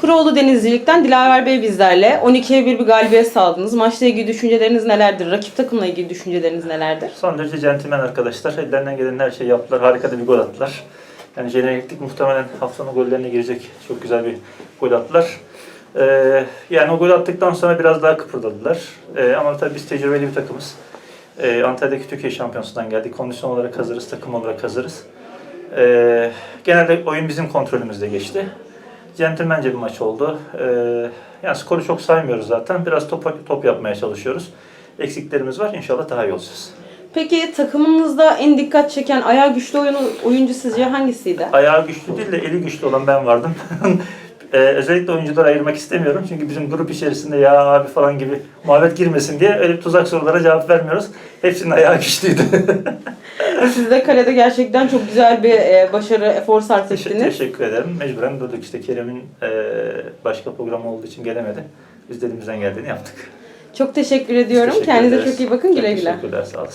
Kuroğlu Denizcilik'ten Dilaver Bey bizlerle. 12'ye 1 bir galibiyet sağladınız. Maçla ilgili düşünceleriniz nelerdir? Rakip takımla ilgili düşünceleriniz nelerdir? Son derece centilmen arkadaşlar. Ellerinden gelen her şeyi yaptılar. Harika da bir gol attılar. Yani jeneriklik muhtemelen haftanın gollerine girecek çok güzel bir gol attılar. Ee, yani o gol attıktan sonra biraz daha kıpırdadılar. Ee, ama tabii biz tecrübeli bir takımız. Ee, Antalya'daki Türkiye Şampiyonası'ndan geldik. Kondisyon olarak hazırız, takım olarak hazırız. Ee, genelde oyun bizim kontrolümüzde geçti. Centilmence bir maç oldu. Ee, yani skoru çok saymıyoruz zaten. Biraz top, top yapmaya çalışıyoruz. Eksiklerimiz var. İnşallah daha iyi olacağız. Peki takımınızda en dikkat çeken ayağı güçlü oyunu, oyuncu sizce hangisiydi? Ayağı güçlü değil de eli güçlü olan ben vardım. Ee, özellikle oyuncuları ayırmak istemiyorum. Çünkü bizim grup içerisinde ya abi falan gibi muhabbet girmesin diye öyle tuzak sorulara cevap vermiyoruz. Hepsinin ayağı güçlüydü. Siz de kalede gerçekten çok güzel bir e, başarı, efor sarf ettiniz. teşekkür ederim. Mecburen durduk işte Kerem'in e, başka programı olduğu için gelemedi. Biz de elimizden geldiğini yaptık. Çok teşekkür ediyorum. Teşekkür Kendinize ederiz. çok iyi bakın. Güle güle. Teşekkürler sağ olasın.